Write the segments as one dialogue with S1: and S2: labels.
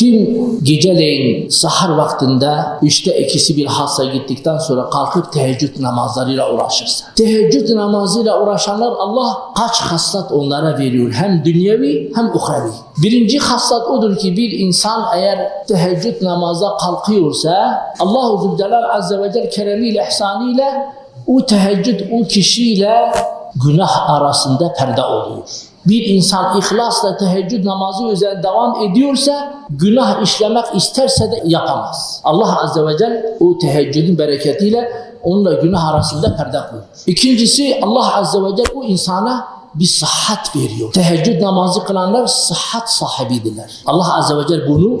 S1: Kim geceleyin sahar vaktinde üçte ikisi bir hasa gittikten sonra kalkıp teheccüd namazlarıyla uğraşırsa. Teheccüd namazıyla uğraşanlar Allah kaç haslat onlara veriyor. Hem dünyevi hem uhrevi. Birinci haslat odur ki bir insan eğer teheccüd namaza kalkıyorsa Allah-u Zülcelal Azze ve Celle keremiyle, ihsanıyla o teheccüd o kişiyle günah arasında perde oluyor. Bir insan ihlasla teheccüd namazı üzerine devam ediyorsa günah işlemek isterse de yapamaz. Allah Azze ve Celle o teheccüdün bereketiyle onunla günah arasında perde koyuyor. İkincisi Allah Azze ve Celle o insana bir sıhhat veriyor. Teheccüd namazı kılanlar sıhhat sahibidirler. Allah Azze ve Celle bunu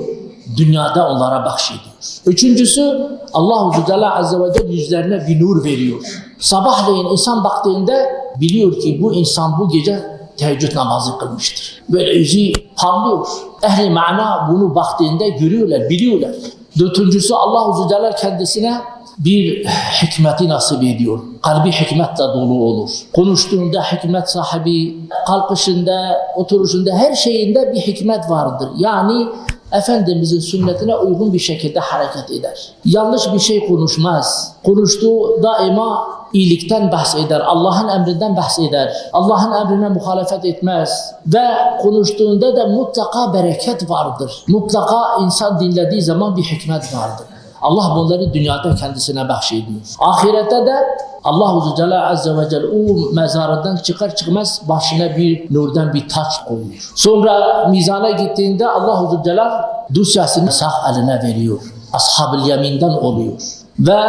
S1: dünyada onlara bahşediyor. Üçüncüsü Allah-u Zülcelal Azze ve Celle yüzlerine bir nur veriyor. Sabahleyin insan baktığında biliyor ki bu insan bu gece teheccüd namazı kılmıştır. Böyle yüzü parlıyor. Ehli mana bunu baktığında görüyorlar, biliyorlar. Dördüncüsü Allah-u Zülcelal kendisine bir hikmeti nasip ediyor. Kalbi hikmetle dolu olur. Konuştuğunda hikmet sahibi, kalkışında, oturuşunda, her şeyinde bir hikmet vardır. Yani Efendimizin sünnetine uygun bir şekilde hareket eder. Yanlış bir şey konuşmaz. Konuştuğu daima iyilikten bahseder, Allah'ın emrinden bahseder. Allah'ın emrine muhalefet etmez. Ve konuştuğunda da mutlaka bereket vardır. Mutlaka insan dinlediği zaman bir hikmet vardır. Allah bunları dünyada kendisine bahşediyor. Ahirette de Allah-u Zülcelal Azze ve Celle o mezarından çıkar çıkmaz başına bir nurdan bir taç koyuyor. Sonra mizana gittiğinde Allah-u Zülcelal dosyasını sağ eline veriyor. Ashab-ı Yamin'den oluyor. Ve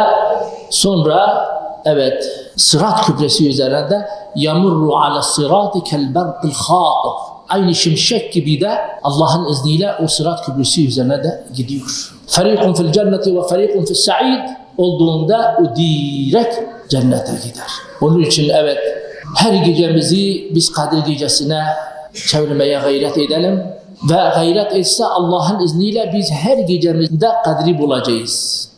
S1: sonra evet sırat kübresi üzerinde yamurru ala sırati kel berqil khâtif aynı şimşek gibi de Allah'ın izniyle o sırat kübresi üzerine de gidiyor. Ferikun fil cenneti ve ferikun fil sa'id olduğunda o direkt cennete gider. Onun için evet her gecemizi biz Kadir gecesine çevirmeye gayret edelim ve gayret etse Allah'ın izniyle biz her gecemizde kadri bulacağız.